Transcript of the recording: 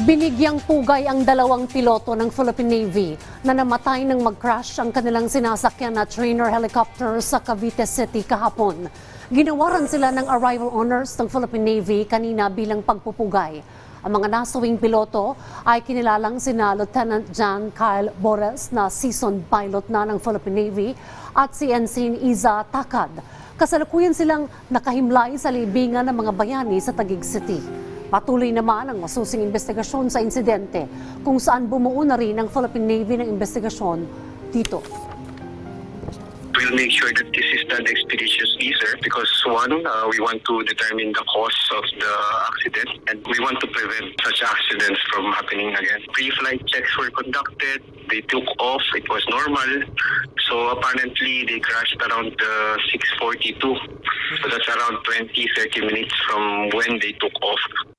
Binigyang pugay ang dalawang piloto ng Philippine Navy na namatay nang mag-crash ang kanilang sinasakyan na trainer helicopter sa Cavite City kahapon. Ginawaran sila ng arrival honors ng Philippine Navy kanina bilang pagpupugay. Ang mga nasawing piloto ay kinilalang sina Lieutenant John Kyle Bores na seasoned pilot na ng Philippine Navy at si Ensign Iza Takad. Kasalukuyan silang nakahimlay sa libingan ng mga bayani sa Taguig City. Patuloy naman ang masusing investigasyon sa insidente kung saan bumuo na rin ang Philippine Navy ng investigasyon dito. We'll make sure that this is done expeditiously, sir, because one, uh, we want to determine the cause of the accident and we want to prevent such accidents from happening again. Pre-flight checks were conducted. They took off. It was normal. So apparently they crashed around uh, 6.42. So that's around 20, 30 minutes from when they took off.